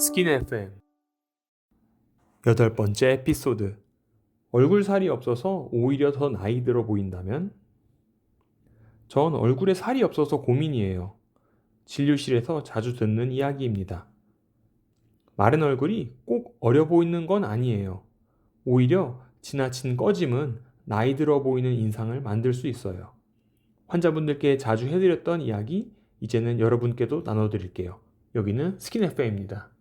스킨 FM 여덟 번째 에피소드 얼굴 살이 없어서 오히려 더 나이 들어 보인다면? 전 얼굴에 살이 없어서 고민이에요. 진료실에서 자주 듣는 이야기입니다. 마른 얼굴이 꼭 어려 보이는 건 아니에요. 오히려 지나친 꺼짐은 나이 들어 보이는 인상을 만들 수 있어요. 환자분들께 자주 해드렸던 이야기, 이제는 여러분께도 나눠드릴게요. 여기는 스킨 FM입니다.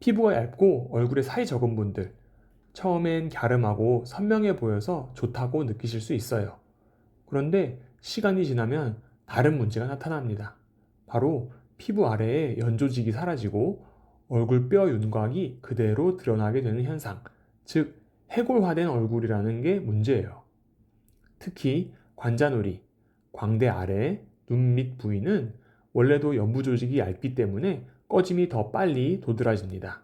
피부가 얇고 얼굴에 살이 적은 분들, 처음엔 갸름하고 선명해 보여서 좋다고 느끼실 수 있어요. 그런데 시간이 지나면 다른 문제가 나타납니다. 바로 피부 아래에 연조직이 사라지고 얼굴 뼈 윤곽이 그대로 드러나게 되는 현상, 즉 해골화된 얼굴이라는 게 문제예요. 특히 관자놀이, 광대 아래, 눈 밑 부위는 원래도 연부 조직이 얇기 때문에 꺼짐이 더 빨리 도드라집니다.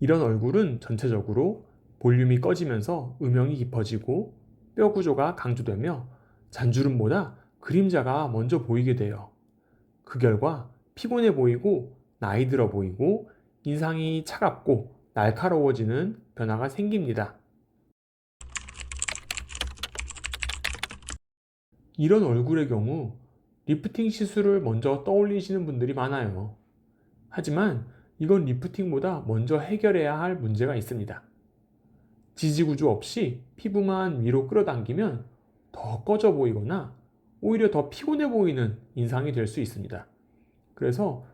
이런 얼굴은 전체적으로 볼륨이 꺼지면서 음영이 깊어지고 뼈 구조가 강조되며 잔주름보다 그림자가 먼저 보이게 돼요. 그 결과 피곤해 보이고 나이 들어 보이고 인상이 차갑고 날카로워지는 변화가 생깁니다. 이런 얼굴의 경우 리프팅 시술을 먼저 떠올리시는 분들이 많아요. 하지만 이건 리프팅보다 먼저 해결해야 할 문제가 있습니다. 지지구조 없이 피부만 위로 끌어당기면 더 꺼져 보이거나 오히려 더 피곤해 보이는 인상이 될 수 있습니다. 그래서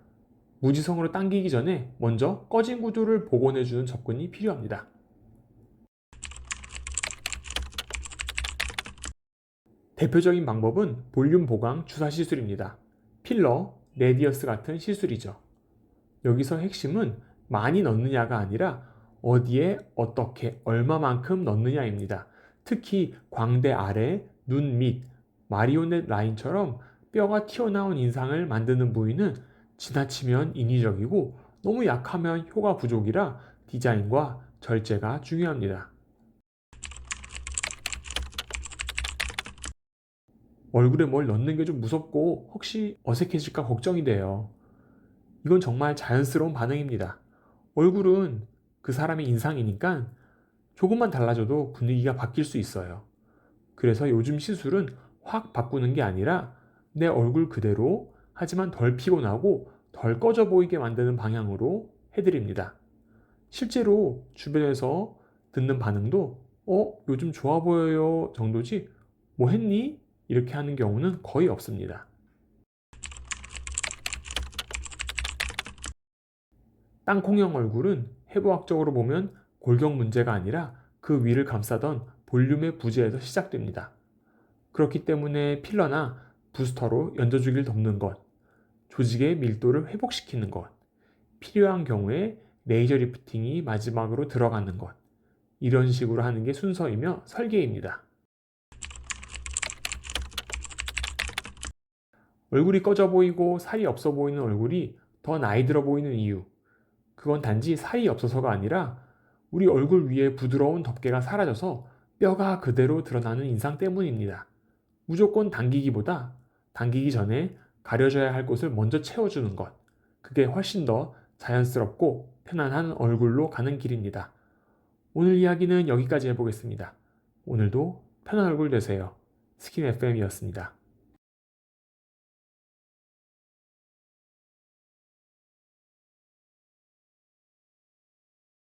무지성으로 당기기 전에 먼저 꺼진 구조를 복원해주는 접근이 필요합니다. 대표적인 방법은 볼륨 보강 주사 시술입니다. 필러, 레디어스 같은 시술이죠. 여기서 핵심은 많이 넣느냐가 아니라 어디에 어떻게 얼마만큼 넣느냐입니다. 특히 광대 아래, 눈 밑, 마리오넷 라인처럼 뼈가 튀어나온 인상을 만드는 부위는 지나치면 인위적이고 너무 약하면 효과 부족이라 디자인과 절제가 중요합니다. 얼굴에 뭘 넣는 게 좀 무섭고 혹시 어색해질까 걱정이 돼요. 이건 정말 자연스러운 반응입니다. 얼굴은 그 사람의 인상이니까 조금만 달라져도 분위기가 바뀔 수 있어요. 그래서 요즘 시술은 확 바꾸는 게 아니라 내 얼굴 그대로 하지만 덜 피곤하고 덜 꺼져 보이게 만드는 방향으로 해드립니다. 실제로 주변에서 듣는 반응도 어, 요즘 좋아 보여요 정도지 뭐 했니? 이렇게 하는 경우는 거의 없습니다. 땅콩형 얼굴은 해부학적으로 보면 골격 문제가 아니라 그 위를 감싸던 볼륨의 부재에서 시작됩니다. 그렇기 때문에 필러나 부스터로 연저주기를 덮는 것, 조직의 밀도를 회복시키는 것, 필요한 경우에 레이저 리프팅이 마지막으로 들어가는 것, 이런 식으로 하는 게 순서이며 설계입니다. 얼굴이 꺼져 보이고 살이 없어 보이는 얼굴이 더 나이 들어 보이는 이유. 그건 단지 살이 없어서가 아니라 우리 얼굴 위에 부드러운 덮개가 사라져서 뼈가 그대로 드러나는 인상 때문입니다. 무조건 당기기보다 당기기 전에 가려져야 할 곳을 먼저 채워주는 것. 그게 훨씬 더 자연스럽고 편안한 얼굴로 가는 길입니다. 오늘 이야기는 여기까지 해보겠습니다. 오늘도 편한 얼굴 되세요. 스킨 FM이었습니다.